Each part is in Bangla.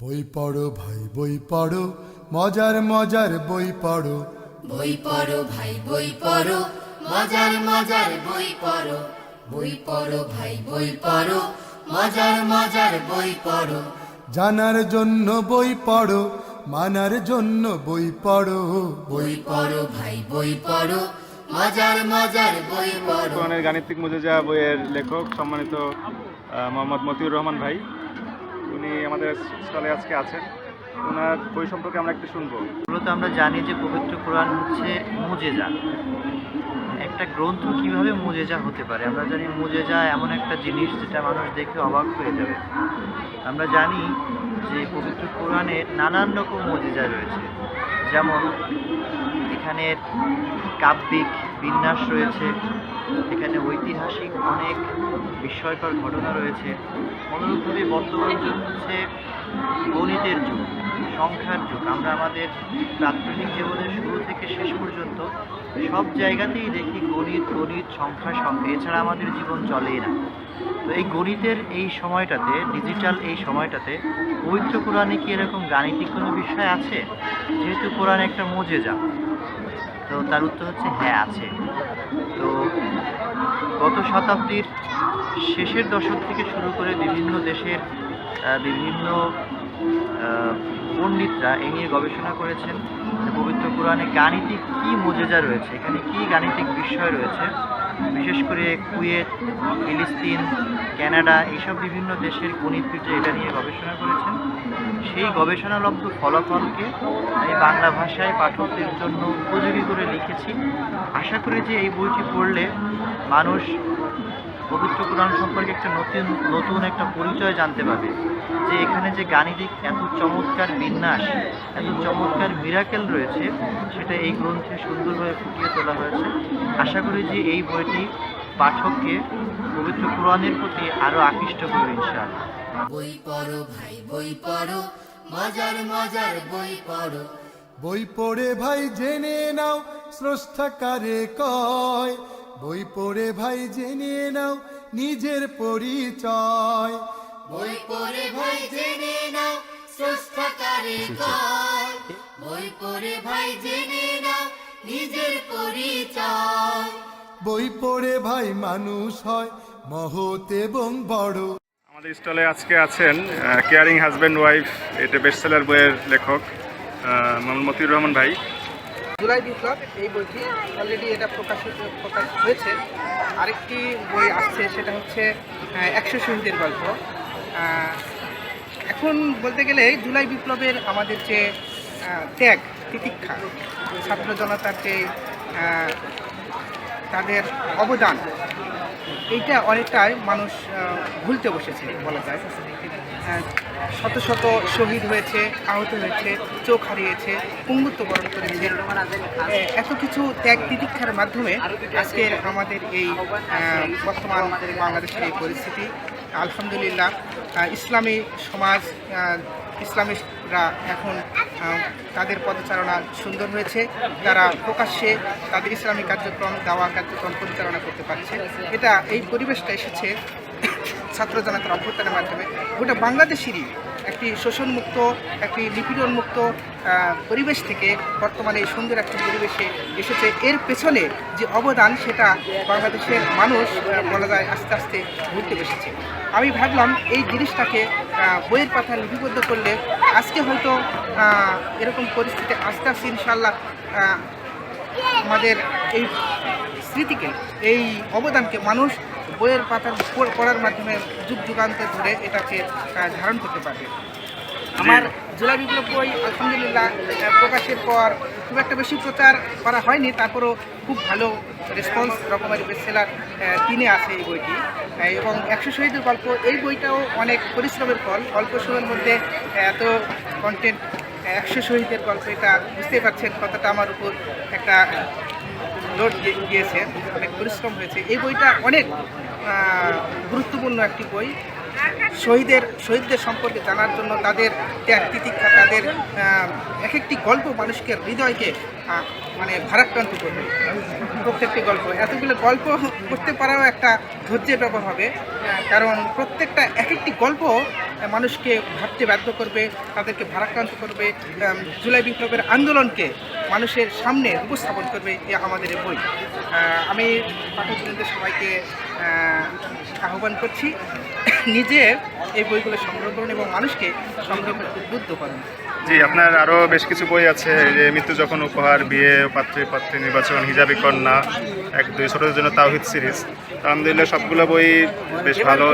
বই পড়ো ভাই বই পড়ো মজার মজার বই পড়ো। বই পড়ো ভাই বই পড়ো মজার মজার বই পড়ো। বই পড়ো ভাই বই পড়ো মজার মজার বই পড়ো। জানার জন্য বই পড়ো মানার জন্য বই পড়ো। বই পড়ো ভাই বই পড়ো মজার মজার বই পড়ো। গাণিতিক মুজেজা বইয়ের লেখক সম্মানিত মোহাম্মদ মতিউর রহমান ভাই। উনি আমাদের স্টলে আজকে আছেন। ওনার বই সম্পর্কে আমরা একটু শুনব। মূলত আমরা জানি যে পবিত্র কোরআন হচ্ছে মুজেজা। একটা গ্রন্থ কীভাবে মুজেজা হতে পারে? আমরা জানি মুজেজা এমন একটা জিনিস যেটা মানুষ দেখে অবাক হয়ে যাবে। আমরা জানি যে পবিত্র কোরআনে নানান রকম মুজেজা রয়েছে। যেমন এখানে কাব্যিক বিন্যাস রয়েছে। এখানে ঐতিহাসিক অনেক বিস্ময়কর ঘটনা রয়েছে। অনুরূপভাবে বর্তমান যুগ হচ্ছে গণিতের যুগ, সংখ্যার যুগ। আমরা আমাদের প্রাথমিক জীবনের শুরু থেকে শেষ পর্যন্ত সব জায়গাতেই দেখি গণিত গণিত, সংখ্যা সংখ্যা। এছাড়া আমাদের জীবন চলেই না। তো এই গণিতের এই সময়টাতে ডিজিটাল এই সময়টাতে পবিত্র কোরআনে কি এরকম গাণিতিক কোনো বিষয় আছে? যেহেতু কোরআন একটা মজেজা তো তার উত্তর হচ্ছে হ্যাঁ আছে। তো গত শতাব্দীর শেষের দশক থেকে শুরু করে বিভিন্ন দেশের বিভিন্ন পণ্ডিতরা এ নিয়ে গবেষণা করেছেন পবিত্র কোরআনে গাণিতিক কী মজেজা রয়েছে, এখানে কী গাণিতিক বিষয় রয়েছে বিশেষ করে কুয়েত, ফিলিস্তিন ক্যানাডা এইসব বিভিন্ন দেশের গণিতবিদরা এটা নিয়ে গবেষণা করেছেন। সেই গবেষণালব্ধ ফলাফলকে আমি বাংলা ভাষায় পাঠকদের জন্য উপযোগী করে লিখেছি। আশা করি যে এই বইটি পড়লে মানুষ পবিত্র কোরআন সম্পর্কে একটা নতুন নতুন একটা পরিচয় জানতে পারবে যে এখানে যে গাণিতিক এত চমৎকার বিন্যাস এত চমৎকার মিরাকেল রয়েছে সেটা এই গ্রন্থে সুন্দরভাবে ফুটিয়ে তোলা হয়েছে। আশা করি যে এই বইটি পাঠককে পবিত্র কোরআনের প্রতি আরও আকৃষ্ট করবে ইনশাআল্লাহ। বই পড়ো ভাই বই পড়ো মজার মজার বই পড়ো। বই পড়ে ভাই জেনে নাও স্রষ্টাকারে কয়? বই পড়ে ভাই জেনে নাও নিজের পরিচয়। বই পড়ে ভাই জেনে নাও স্রষ্টাকারে কয় বই পড়ে ভাই জেনে নাও নিজের পরিচয়। বই পড়ে ভাই মানুষ হয় মহৎ এবং বড়। আমাদের স্টলে আজকে আছেন কেয়ারিং হাজব্যান্ড ওয়াইফ এটা বেস্টসেলার বইয়ের লেখক আহ, মোহাম্মদ মতিউর রহমান ভাই। জুলাই বিপ্লব, এই বইটি অলরেডি এটা প্রকাশিত, প্রকাশ হয়েছে। আরেকটি বই আছে সেটা হচ্ছে একশো শহীদের গল্প। এখন বলতে গেলে জুলাই বিপ্লবের আমাদের যে ত্যাগ, তিতিক্ষা, ছাত্র জনতার যে তাদের অবদান এইটা অনেকটাই মানুষ ভুলতে বসেছে, বলা যায়। শত শত শহীদ হয়েছে, আহত হয়েছে, চোখ হারিয়েছে, পুঙ্গুত্ব বরণ করেছে। এত কিছু ত্যাগ তিতিক্ষার মাধ্যমে আজকের আমাদের এই বর্তমান বাংলাদেশের এই পরিস্থিতি। আলহামদুলিল্লাহ ইসলামী সমাজ ইসলামিস্টরা এখন তাদের পদচারণা সুন্দর হয়েছে। তারা প্রকাশ্যে তাদের ইসলামী কার্যক্রম, দেওয়া, কার্যক্রম পরিচালনা করতে পারছে। এটা এই পরিবেশটা এসেছে ছাত্র জনতার অভ্যর্থনের মাধ্যমে। গোটা বাংলাদেশেরই একটি শোষণমুক্ত, একটি নিপীড়নমুক্ত পরিবেশ থেকে বর্তমানে সুন্দর একটি পরিবেশে এসেছে। এর পেছনে যে অবদান সেটা বাংলাদেশের মানুষ বলা যায় আস্তে আস্তে ভুলতে বসেছে। আমি ভাবলাম এই জিনিসটাকে বইয়ের পাতা লিপিবদ্ধ করলে আজকে হয়তো এরকম পরিস্থিতি আস্তে আস্তে ইনশাল্লাহ আমাদের এই স্মৃতিকে, এই অবদানকে মানুষ বইয়ের পাতার পড়ার মাধ্যমে যুগ যুগান্তর ধরে এটাকে ধারণ করতে পারবে। আমার জুলাই বিপ্লব বই আলহামদুলিল্লাহ প্রকাশের পর খুব একটা বেশি প্রচার করা হয়নি তারপরও খুব ভালো রেসপন্স রকমের বেস্টসেলার তিনে আছে এই বইটি। এবং একশো শহীদের গল্প এই বইটাও অনেক পরিশ্রমের ফল। অল্প সময়ের মধ্যে এত কন্টেন্ট একশো শহীদের গল্প এটা বুঝতে পারছেন কতটা আমার উপর একটা গিয়ে- গিয়েছে, অনেক পরিশ্রম হয়েছে। এই বইটা অনেক গুরুত্বপূর্ণ একটি বই। শহীদের, শহীদদের সম্পর্কে জানার জন্য তাদের ত্যাগ, তিতিক্ষা, তাদের এক একটি গল্প মানুষকে, হৃদয়কে মানে ভারাক্রান্ত করবে। প্রত্যেকটি গল্প। এতগুলো গল্প করতে পারাও একটা ধৈর্যের ব্যাপার হবে। কারণ প্রত্যেকটা এক একটি গল্প মানুষকে ভাবতে বাধ্য করবে, তাদেরকে ভারাক্রান্ত করবে জুলাই বিপ্লবের আন্দোলনকে মানুষের সামনে উপস্থাপন করবে, এ আমাদের এই বই আমি পাঠকবৃন্দ সবাইকে আহ্বান করছি, নিজে এই বইগুলো সংগ্রহ করুন এবং মানুষকে সংগ্রহ করতে উদ্বুদ্ধ করুন। জি আপনার আরও বেশ কিছু বই আছে যে মৃত্যু যখন উপহার বিয়ে পাত্রী পাত্রী নির্বাচন হিজাবি কন্যা এক দুই ছোটদের জন্য তাওহিদ সিরিজ। আলহামদুলিল্লাহ সবগুলো বই বেশ ভালো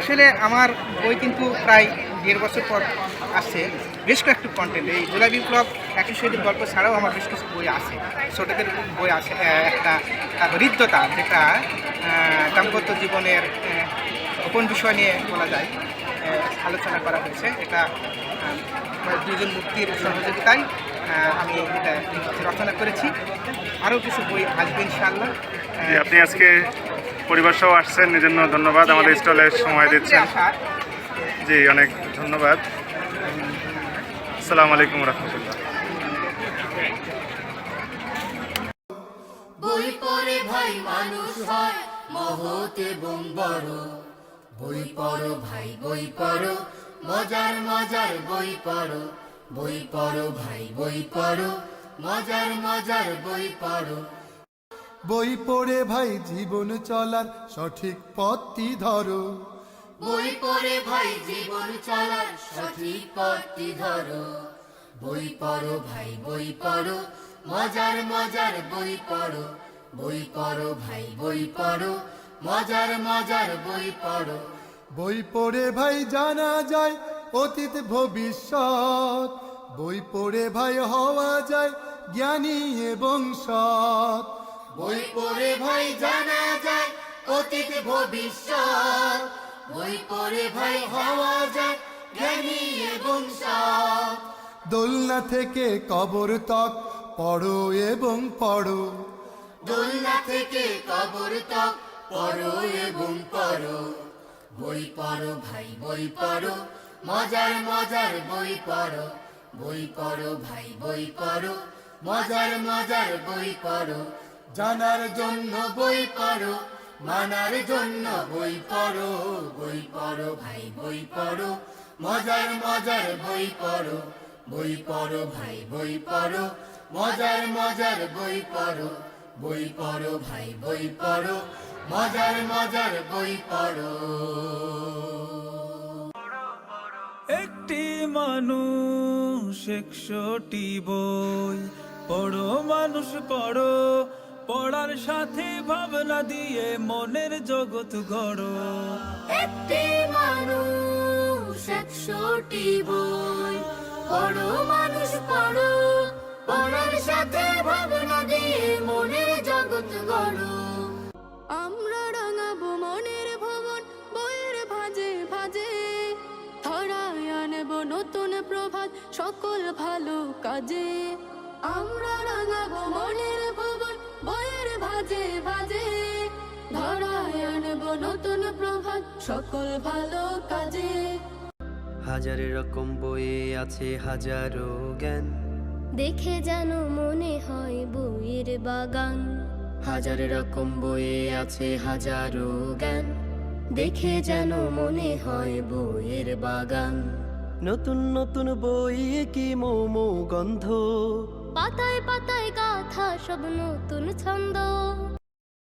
আসলে আমার বই কিন্তু প্রায় দেড় বছর পর আসছে বেশ কয়েকটি কন্টেন্ট এই জুলাই বিপ্লব একই শহীদের গল্প ছাড়াও আমার বেশ কিছু বই আছে। ছোটদের বই আছে একটা হৃদ্যতা যেটা দাম্পত্য জীবনের গোপন বিষয় নিয়ে বলা যায়। আলোচনা করা হয়েছে। এটা দুজন মুক্তির সহযোগিতায় আমি এটা রচনা করেছি। আরও কিছু বই আসবে ইনশাআল্লাহ। আপনি আজকে পরিবার সহ আসছেন এই জন্য ধন্যবাদ আমাদের স্টলে সময় দিচ্ছেন। জি অনেক ধন্যবাদ। আসসালামু আলাইকুম রহমতুল্লাহ। বই পড়ে ভাই মানুষ হয় এবং বড়। বই পড়ো ভাই বই পড়ো। মজার মজার বই পড়ো। বই পড়ো ভাই বই পড়ো। মজার মজার বই পড়ো। বই পড়ে ভাই জীবন চলার সঠিক পথটি ধরো। বই পড়ে ভাই জীবন চলার সঠিক পথটি ধরো। বই পড়ো ভাই বই পড়ো। মজার মজার বই পড়ো। বই পড়ো ভাই বই পড়ো। মজার মজার বই পড়ো। বই পড়ে ভাই জানা যায় অতীত ভবিষ্যৎ। বই পড়ে ভাই হওয়া যায় জ্ঞানী এবং সৎ। বই পড়ে ভাই জানা যায় অতীত ভবিষ্যৎ। বই পড়ে ভাই হওয়া যায় জ্ঞানী এবং সৎ। দোলনা থেকে কবর তক পড়ো এবং পড়ো। দোলনা থেকে কবর তক পড়ো এবং পড়ো বই পড়ো ভাই বই পড়ো মজার মজার বই পড়ো বই পড়ো ভাই বই পড়ো মজার মজার বই পড়ো জানার জন্য বই পড়ো মানার জন্য বই পড়ো বই পড়ো ভাই বই পড়ো মজার মজার বই পড়ো বই পড়ো ভাই বই পড়ো মজার মজার বই পড়ো বই পড়ো ভাই বই পড়ো মজার মজার বই পড়ো। একটি মানুষ একশোটি বই পড়ো মানুষ পড়ো পড়ার সাথে ভাবনা দিয়ে মনের জগৎ গড়ো। একটি মানুষ একশোটি বই পড়ো মানুষ প্রভাত সকল ভালো কাজে। আমরা রাঙাবো মনের ভবন বইয়ের ভাজে ভাজে। ধরায় আনব নতুন প্রভাত সকল ভালো কাজে। হাজার রকম বইয়ে আছে হাজারো জ্ঞান। দেখে যেন মনে হয় বইয়ের বাগান। হাজার রকম বইয়ে আছে হাজারো জ্ঞান। দেখে যেন মনে হয় বইয়ের বাগান। নতুন নতুন বই কি মোমো গন্ধ? পাতায় পাতায় গাথা সব নতুন ছন্দ।